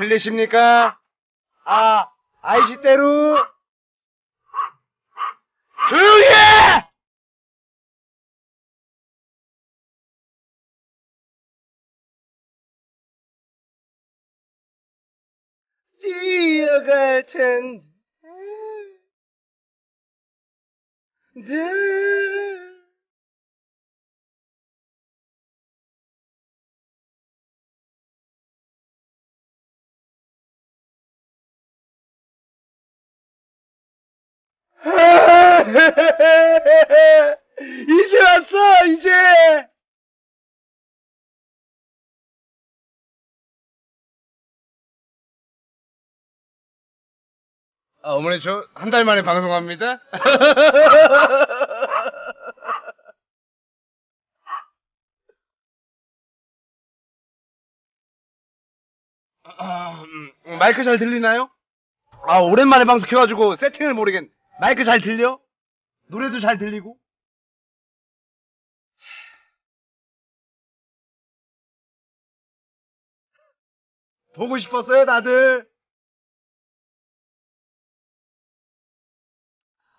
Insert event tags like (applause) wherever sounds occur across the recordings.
들리십니까? 아, 아이시대루! 조용히 해! 뛰어갈 텐데. 네. (laughs) 이제 왔어, 이제! 아, 어머니, 저 한 달 만에 방송합니다? (laughs) 아, 음, 마이크 잘 들리나요? 아, 오랜만에 방송 켜가지고 세팅을 모르겠. 마이크 잘 들려? 노래도 잘 들리고? 보고 싶었어요, 다들?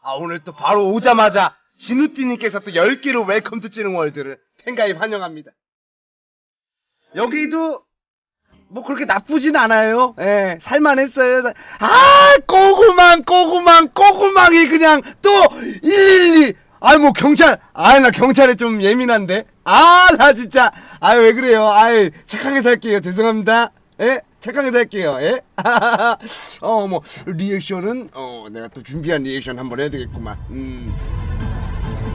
아, 오늘 또 바로 오자마자 진우띠님께서 또 10개로 웰컴 투 찌는 월드를 팬가입 환영합니다. 여기도 뭐 그렇게 나쁘진 않아요. 예, 살만했어요. 아, 꼬구망, 꼬구망, 꼬구망이 그냥 또 112. 아, 뭐 경찰. 아, 나 경찰에 좀 예민한데. 아, 나 진짜. 아, 왜 그래요? 아, 착하게 살게요. 죄송합니다. 예? 착하게 살게요. 예? (laughs) 어, 뭐 리액션은 어, 내가 또 준비한 리액션 한번 해야 되겠구만. 음.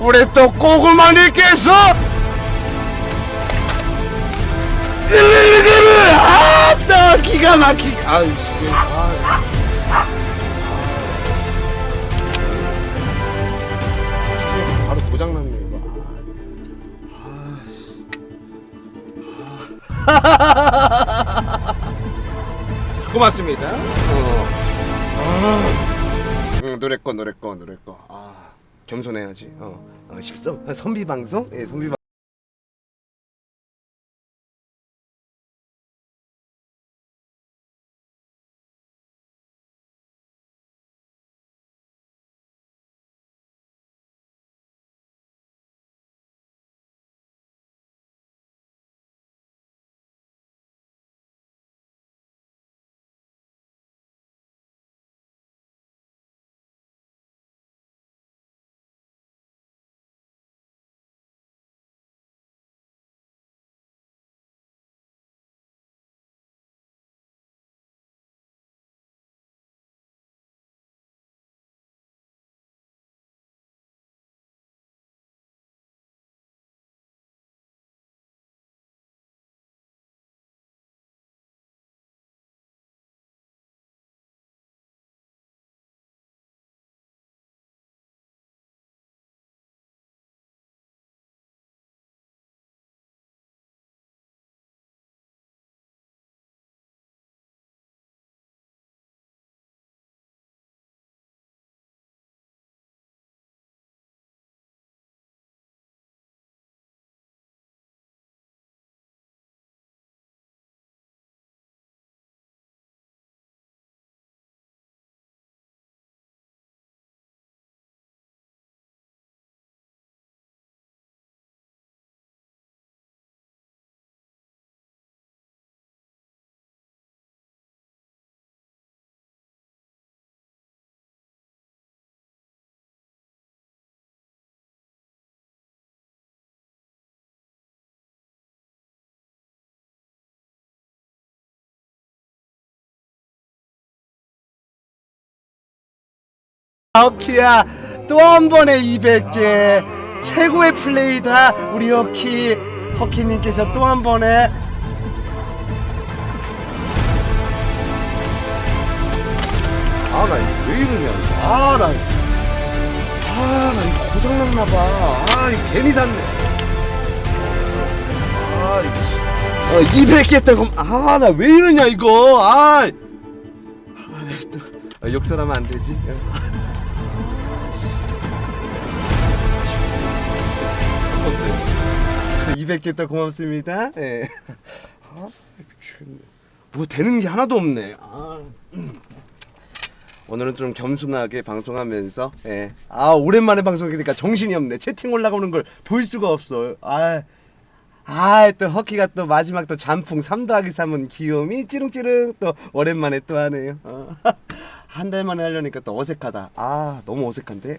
우리 또 꼬구망님께서 112개를 아따 기가 막히게 아유 씨. 아. 아. 바로 고장 났네 이거. 아. 아. 씨. (laughs) 고맙습니다. 어. 아. 응, 노래 거 노래 거 노래 거. 아 겸손해야지. 어. 어 십성 선비 방송? 예, 선비 방. 허키야 또 한 번에 200개. 최고의 플레이다 우리 허키. 허키님께서 또 한 번에 아나 왜 이러냐 아나 아나 이거 고장났나봐. 아 이거 괜히 샀네. 아 이거 씨. 어 200개 떨고 아나 왜 이러냐 이거. 아, 아, 또, 아 욕설하면 안 되지 200개 또 고맙습니다. 예. 아. 뭐 되는 게 하나도 없네. 아. 음. 오늘은 좀 겸손하게 방송하면서 예. 아 오랜만에 방송하니까 정신이 없네. 채팅 올라오는 걸 볼 수가 없어. 아. 아, 또 허키가 또 마지막 또 잔풍 3 더하기 3은 귀요미 찌릉찌릉 또 오랜만에 또 하네요. 어. (laughs) 한달 만에 하려니까 또 어색하다. 아, 너무 어색한데?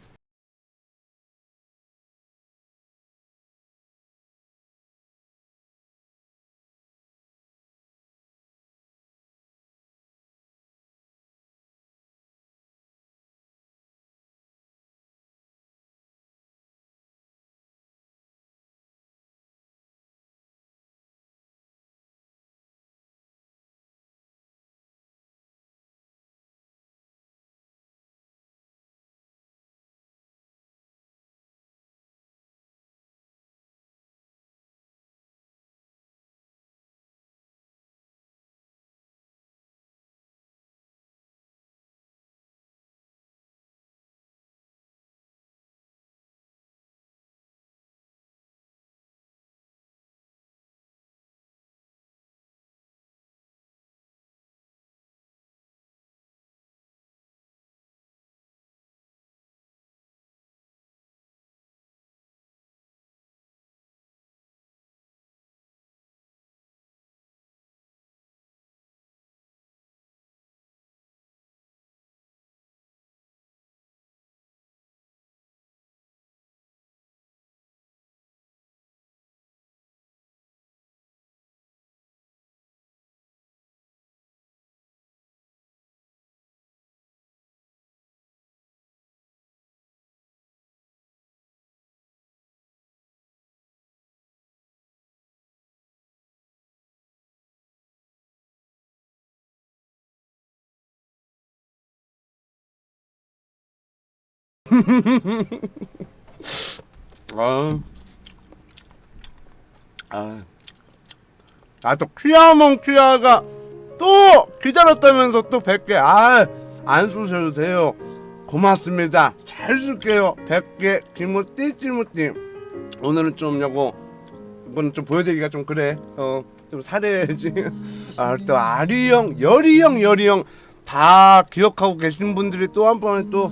(laughs) 아. 아. 아, 또 퀴아몽 퀴아가 또 기다렸다면서 또 100개. 아, 안 쏘셔도 돼요. 고맙습니다. 잘 쓸게요. 100개 기모띠 찌모띠. 오늘은 좀 요거 이거는 좀 보여드리기가 좀 그래. 어, 좀 사려야지. (laughs) 아, 또 아리 형, 열이 형, 열이 형. 다 기억하고 계신 분들이 또 한 번에 또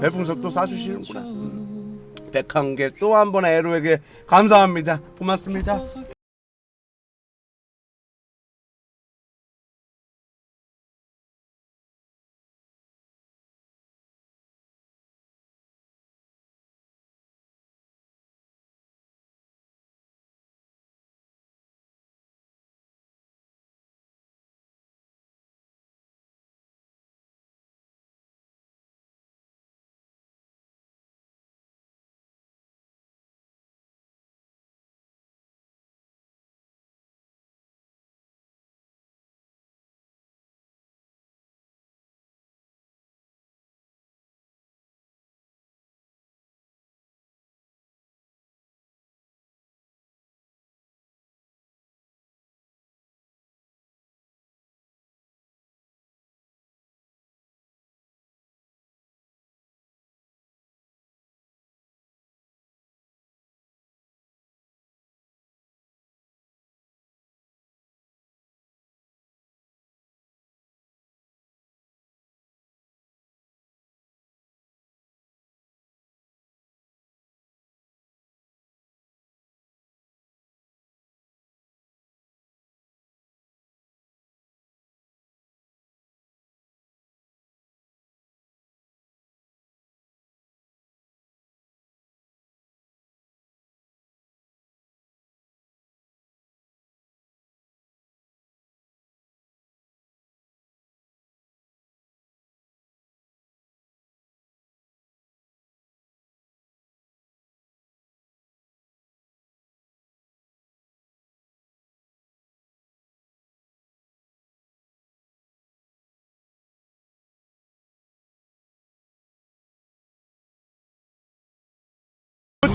별풍선 또 쏴주시는구나. 음. 101개 또 한 번에 에로에게 감사합니다. 고맙습니다.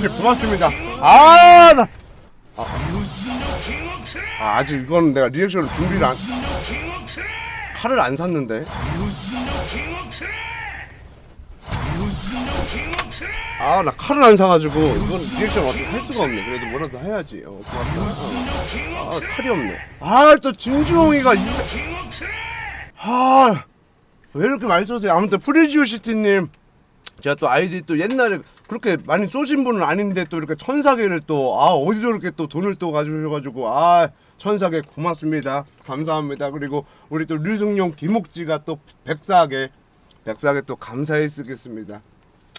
고맙습니다. 아, 나. 아, 아, 아직 이건 내가 리액션을 준비를 안. 칼을 안 샀는데. 아 나 칼을 안 사가지고 이건 리액션 어떻게 할 수가 없네 그래도 뭐라도 해야지 어 고맙다 아 칼이 없네 아 또 진주홍이가 아왜 이렇게 많이 쏘세요 아무튼 프리지오 시티님 제가 또 아이디 또 옛날에 그렇게 많이 쏘신 분은 아닌데 또 이렇게 천사계를 또 아 어디서 이렇게 또 돈을 또 가져오셔가지고 아 천사계 고맙습니다. 감사합니다. 그리고 우리 또 류승용 김옥지가 또 백사계 백사계 또 감사히 쓰겠습니다.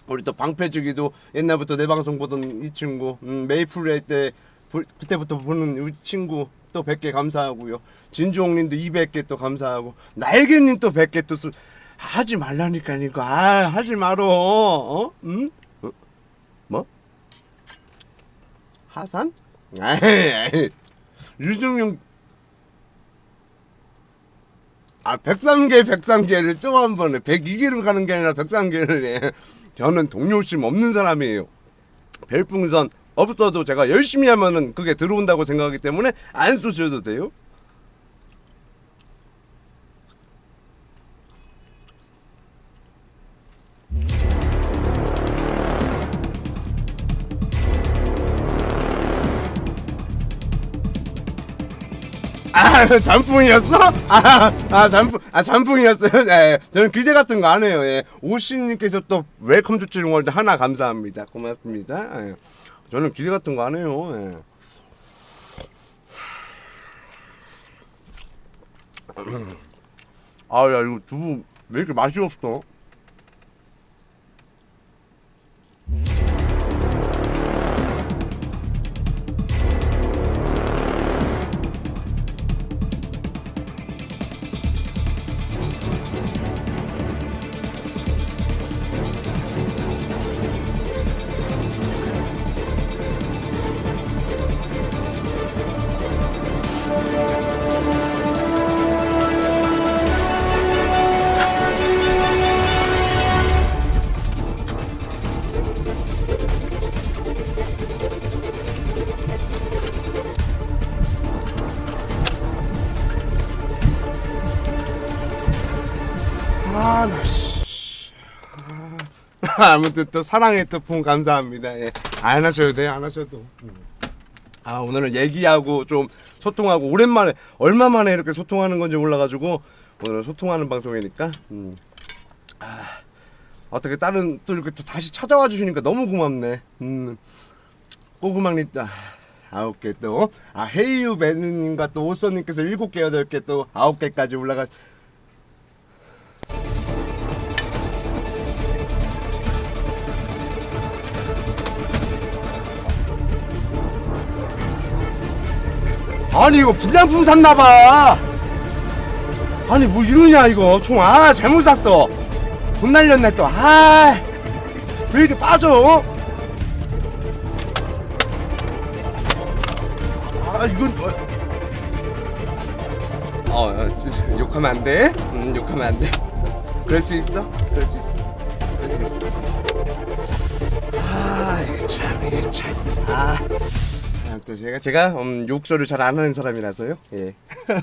우리 또 방패주기도 옛날부터 내 방송 보던 이 친구 음, 메이플레이 때 보- 그때부터 보는 이 친구 또 100개 감사하고요. 진주홍님도 200개 또 감사하고 날개님 또 100개 또 쓰... 하지 말라니까 이거 아 하지 말어 어? 응? 어? 뭐? 하산? 아이, 아이. 유승용 아 103개 103개를 또 한 번에 102개로 가는 게 아니라 103개를 해. 저는 동료심 없는 사람이에요 별풍선 없어도 제가 열심히 하면은 그게 들어온다고 생각하기 때문에 안 쏘셔도 돼요 아 잠풍이었어? 아, 아 잠풍 아 잠풍이었어요. 네, 저는 기대 같은 거 안 해요. 예. 오신님께서 또 웰컴 투 찌릉월드 하나 감사합니다. 고맙습니다. 예. 저는 기대 같은 거 안 해요. 예. 아 야 이거 두부 왜 이렇게 맛이 없어? 아, 나 씨. 아, 아무튼 또 사랑의 또풍 감사합니다. 예. 안 하셔도 돼요. 안 하셔도. 음. 아, 오늘은 얘기하고 좀 소통하고 오랜만에 얼마 만에 이렇게 소통하는 건지 몰라가지고 오늘 소통하는 방송이니까. 음. 아, 어떻게 다른 또 이렇게 또 다시 찾아와 주시니까 너무 고맙네. 음. 꼬구망님 아, 아홉 개 또. 아, 헤이유 베느님과 또 오쏘님께서 일곱 개 여덟 개 또 아홉 개까지 올라가. 아니 이거 불량품 샀나봐. 아니 뭐 이러냐 이거. 총 아 잘못 샀어. 돈 날렸네 또아왜 이렇게 빠져? 아 이건 어, 어, 어 (laughs) 저, 욕하면 안돼? 음, 욕하면 안돼. 그럴 수 있어? 그럴 수 있어. 그럴 수 있어. 아 이게 참 이게 참아 아, 또 제가 제가 음, 욕설을 잘 안 하는 사람이라서요. 예. (laughs)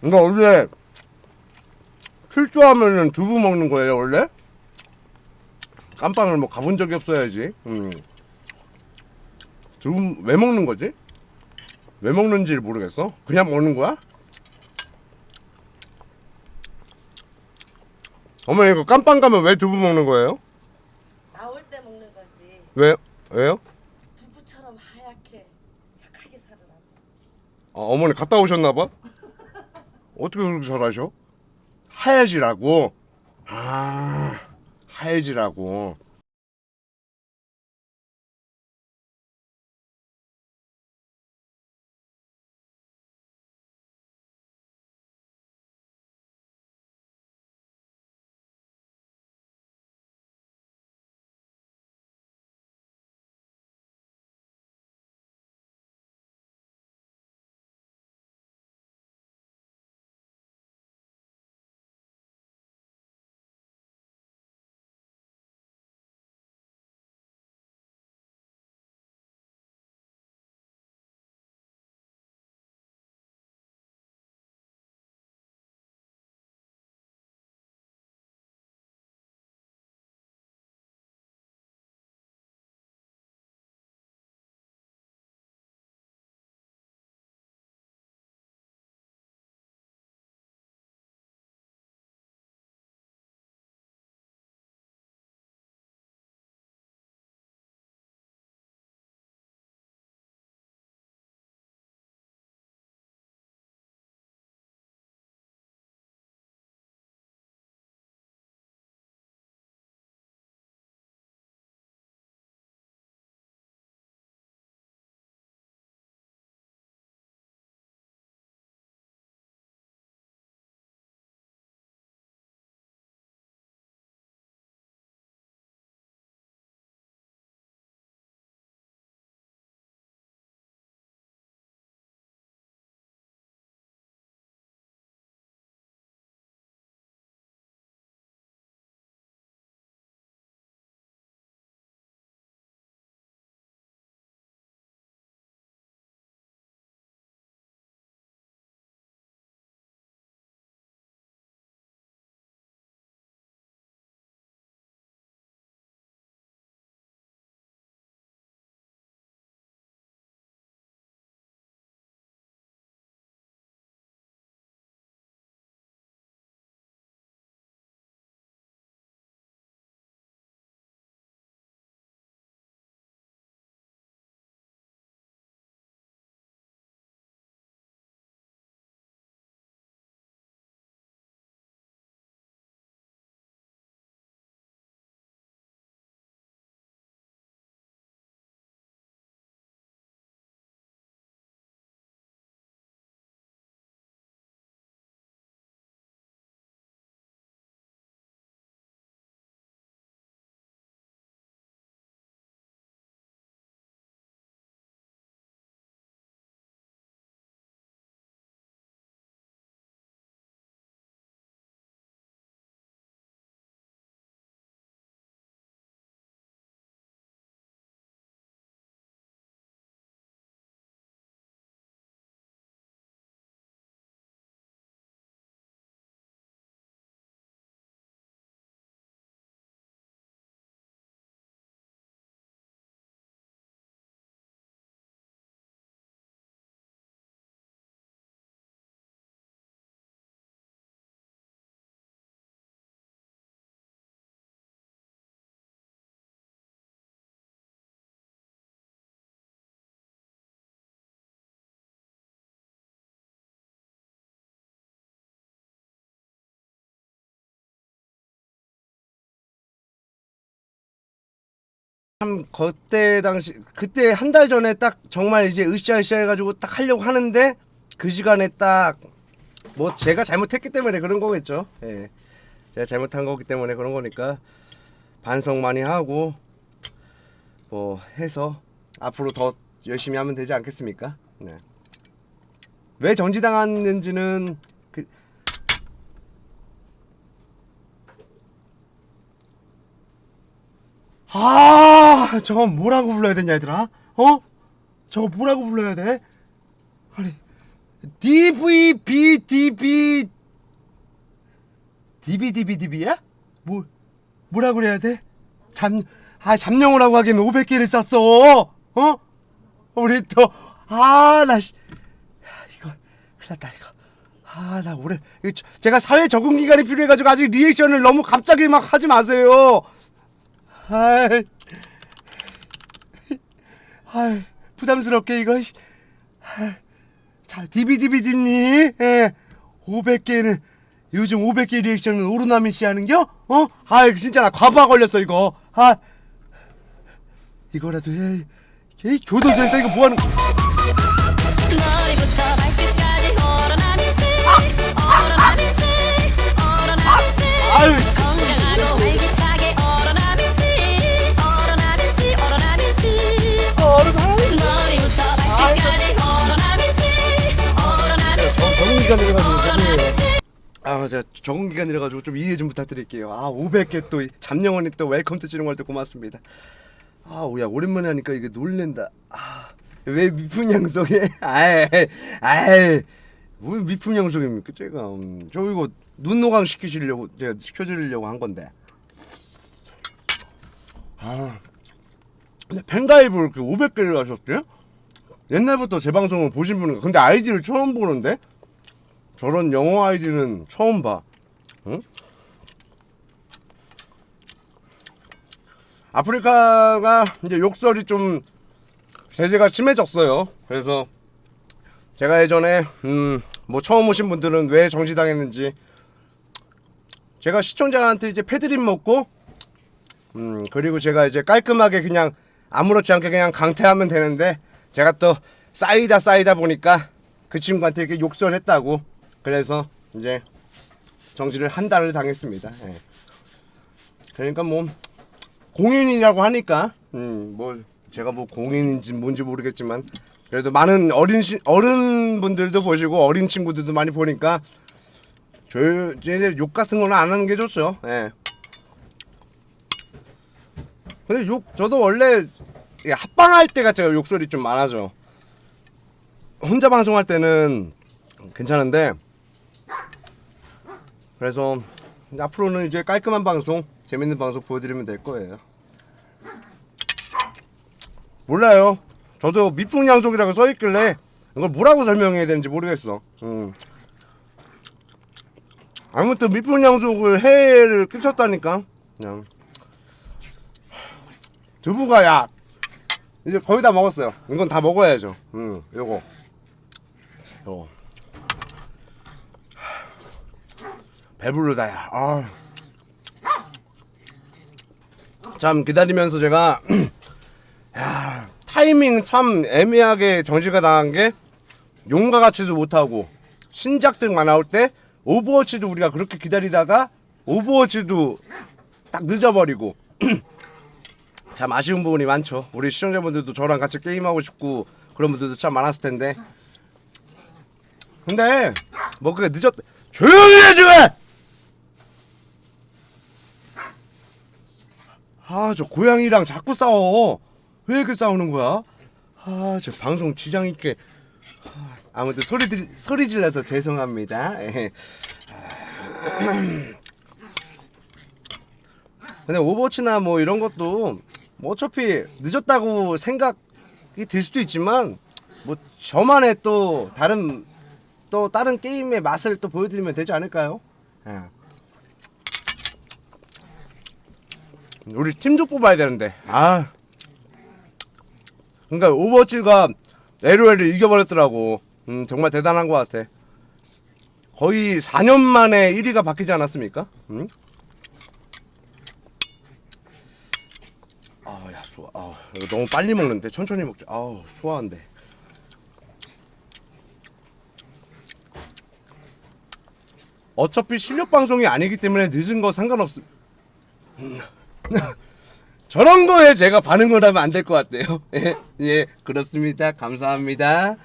그러니까 원래 실수하면은 두부 먹는 거예요 원래? 깜빵을 뭐 가본 적이 없어야지. 음. 두부 왜 먹는 거지? 왜 먹는지 모르겠어. 그냥 먹는 거야? 어머니 이거 깜빵 가면 왜 두부 먹는 거예요? 왜 왜요? 두부처럼 하얗게 착하게 살으라고. 아, 어머니 갔다 오셨나 봐? 어떻게 그렇게 잘하셔? 하얘지라고? 아, 하얘지라고. 참 그때 당시 그때 한 달 전에 딱 정말 이제 으쌰으쌰 해가지고 딱 하려고 하는데 그 시간에 딱 뭐 제가 잘못했기 때문에 그런 거겠죠. 예. 제가 잘못한 거기 때문에 그런 거니까 반성 많이 하고 뭐 해서 앞으로 더 열심히 하면 되지 않겠습니까? 네. 왜 정지당했는지는 그 아, 저거 뭐라고 불러야 되냐, 얘들아? 어? 저거 뭐라고 불러야 돼? 아니, DVBDB, DBDBDB야? 뭐, 뭐라 그래야 돼? 잠, 아, 하고 하긴 500개를 쌌어! 어? 우리 또, 아, 나, 씨. 야, 이거, 큰일 났다, 이거. 아, 나 올해, 이거 저- 제가 사회 적응 기간이 필요해가지고 아직 리액션을 너무 갑자기 막 하지 마세요! 아이, 아이, 부담스럽게 이거. 씨. 아이, 자, 디비디비디니, 예, 500개는 요즘 500개 리액션은 오르나미 씨 하는겨? 어? 아이, 진짜 나 과부하 걸렸어 이거. 아, 이거라도 해. 이 교도소에서 이거 뭐 하는? 기간 내려가지고 오로나미지 아, 제가 적응 기간 내려가지고 좀 이해 좀 부탁드릴게요. 아, 500개 또 잠영원히 또 웰컴 투 지는 걸또 고맙습니다. 아, 오야 오랜만에 하니까 이게 놀랜다. 아, 왜 미풍 양성에? (laughs) 아이, 아이, 뭐 미풍 양성입니까? 제가 음, 저 이거 눈 노강 시키시려고 제가 시켜드리려고 한 건데. 아, 근데 팬가입을 그 500개를 하셨대요? 옛날부터 제 방송을 보신 분인가? 근데 아이디를 처음 보는데? 저런 영어 아이디는 처음 봐. 응? 아프리카가 이제 욕설이 좀 제재가 심해졌어요. 그래서 제가 예전에 음 뭐 처음 오신 분들은 왜 정지당했는지 제가 시청자한테 이제 패드립 먹고 음 그리고 제가 이제 깔끔하게 그냥 아무렇지 않게 그냥 강퇴하면 되는데 제가 또 쌓이다 쌓이다 보니까 그 친구한테 이렇게 욕설했다고 그래서 이제 정지를 한 달을 당했습니다. 예. 그러니까 뭐 공인이라고 하니까 음 뭐 제가 뭐 공인인지 뭔지 모르겠지만 그래도 많은 어린 시, 어른분들도 보시고 어린 친구들도 많이 보니까 저 이제 욕 같은 거는 안 하는 게 좋죠. 예. 근데 욕 저도 원래 이 합방할 때가 제가 욕설이 좀 많아져. 혼자 방송할 때는 괜찮은데 그래서 앞으로는 이제 깔끔한 방송, 재밌는 방송 보여드리면 될 거예요. 몰라요. 저도 미풍양속이라고 써있길래 이걸 뭐라고 설명해야 되는지 모르겠어. 음. 아무튼 미풍양속을 해를 끼쳤다니까. 그냥 두부가 야 이제 거의 다 먹었어요. 이건 다 먹어야죠. 음, 요거. 요거. 배부르다 야. 아. 참 기다리면서 제가 (clears throat) 야, 타이밍 참 애매하게 정지가 당한 게 용과 같이도 못하고 신작들만 나올 때 오버워치도 우리가 그렇게 기다리다가 오버워치도 딱 늦어버리고 (clears throat) 참 아쉬운 부분이 많죠. 우리 시청자분들도 저랑 같이 게임하고 싶고 그런 분들도 참 많았을 텐데 근데 뭐 그게 늦었 조용히 해 지금 아 저 고양이랑 자꾸 싸워 왜 이렇게 싸우는 거야 아 저 방송 지장 있게 아, 아무튼 소리 들 소리 질러서 죄송합니다 예. (clears throat) 근데 오버워치나 뭐 이런 것도 뭐 어차피 늦었다고 생각이 들 수도 있지만 뭐 저만의 또 다른 또 다른 게임의 맛을 또 보여드리면 되지 않을까요? 예. 우리 팀도 뽑아야 되는데 아 그러니까 오버워치가 LOL을 이겨버렸더라고 음, 정말 대단한 것 같아 거의 4년 만에 1위가 바뀌지 않았습니까? 음? 아 아야 소화. 아 이거 너무 빨리 먹는데 천천히 먹자. 아우 소화한데. 어차피 실력 방송이 아니기 때문에 늦은 거 상관없. 음. (laughs) 저런 거에 제가 반응을 하면 안 될 것 같네요. (laughs) 예, 예, 그렇습니다. 감사합니다.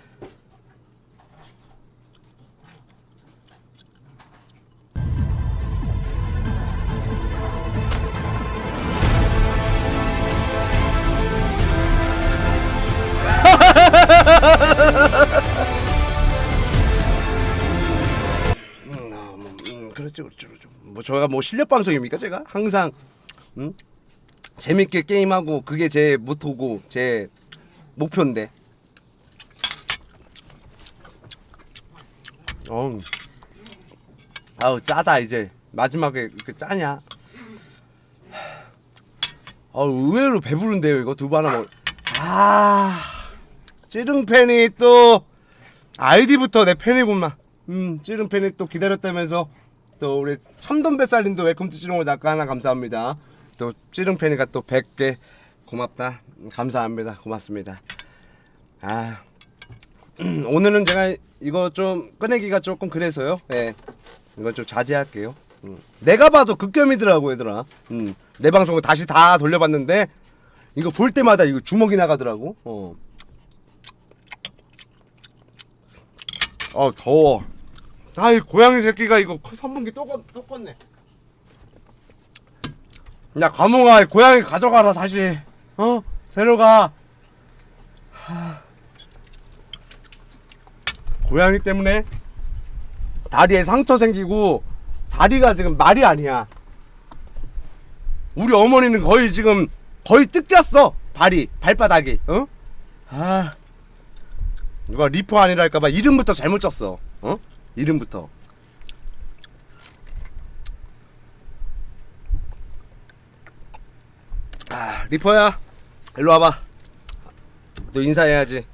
(laughs) 음, 아, 뭐, 음, 그렇죠, 그렇죠, 그렇죠. 뭐 저희가 뭐 실력 방송입니까, 제가 항상 음? 재밌게 게임하고 그게 제 모토고 제 목표인데. 어, 아우 짜다 이제 마지막에 이렇게 짜냐? 아 의외로 배부른데요 이거 두부 하나 먹. 아 찌릉팬이 또 아이디부터 내 팬이구만. 음, 찌릉팬이 또 기다렸다면서 또 우리 참돔 뱃살님도 웰컴 투 찌릉을 낚아 하나 감사합니다. 또 찌릉 팬이가 또 100개 고맙다. 음, 감사합니다. 고맙습니다. 아 (clears throat) 오늘은 제가 이거 좀 꺼내기가 조금 그래서요. 예. 이건 좀 자제할게요. 음. 내가 봐도 극혐이더라고 얘들아. 음. 내 방송을 다시 다 돌려봤는데 이거 볼 때마다 이거 주먹이 나가더라고. 어. 어 더워. 아이 고양이 새끼가 이거 선풍기 또, 껐, 또 껐네. 야 과몽아 고양이 가져가라 다시. 어 데려가. 하... 고양이 때문에 다리에 상처 생기고 다리가 지금 말이 아니야. 우리 어머니는 거의 지금 거의 뜯겼어 발이 발바닥이. 어? 아. 누가 리퍼 아니랄까봐 이름부터 잘못 쳤어. 어? 이름부터. 아 리퍼야, 일로 와봐. 너 인사해야지.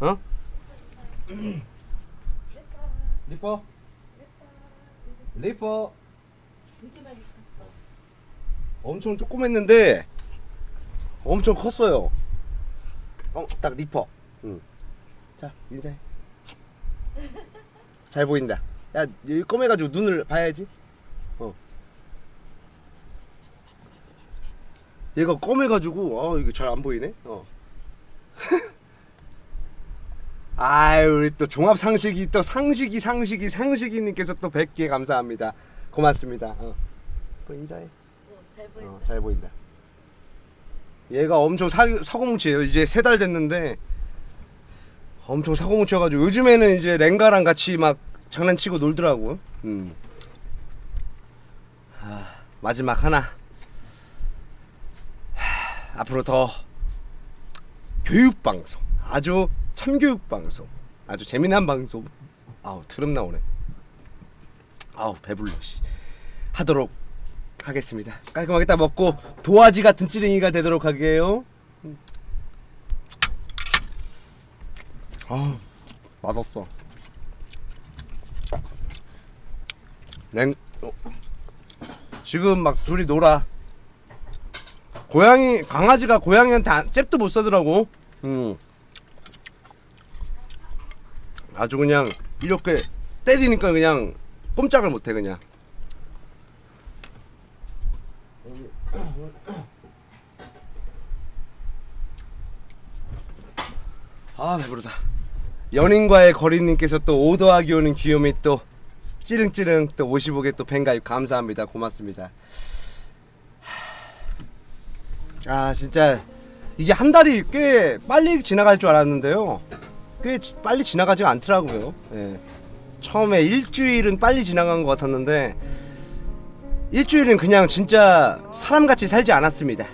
어? 리퍼. 리퍼. 엄청 조그맸는데 엄청 컸어요. 어, 딱 리퍼. 응. 자, 인사해. 잘 보인다. 야, 여기 검해가지고 눈을 봐야지. 얘가 검해가지고, 어, 이거 잘안 보이네. 어. (laughs) 아유, 우리 또 종합 상식이 또 상식이 상식이 상식이님께서 또 100개 감사합니다. 고맙습니다. 어. 또 인사해. 어, 잘 보인다. 어, 잘 보인다. 얘가 엄청 사, 사고뭉치예요. 이제 세 달 됐는데 엄청 사고뭉쳐가지고 요즘에는 이제 랭가랑 같이 막 장난치고 놀더라고. 음. 아, 마지막 하나. 하, 앞으로 더 교육 방송, 아주 참교육 방송, 아주 재미난 방송. 아우 트름 나오네. 아우 배불러. 씨. 하도록 하겠습니다. 깔끔하게 딱 먹고 도화지 같은 찌릉이가 되도록 하게요. 아, 맛없어. 랭 어. 지금 막 둘이 놀아. 고양이 강아지가 고양이한테 안- 잽도 못 써더라고. 음. 아주 그냥 이렇게 때리니까 그냥 꼼짝을 못해 그냥. 아 배부르다 연인과의 거리님께서 또 5더하기 오는 귀요미 또 찌릉찌릉 또 55개 또 뱅가입 감사합니다 고맙습니다 하... 아 진짜. 이게 한 달이 꽤 빨리 지나갈 줄 알았는데요. 꽤 지- 빨리 지나가지 않더라고요. 예. 처음에 일주일은 빨리 지나간 것 같았는데 일주일은 그냥 진짜 사람같이 살지 않았습니다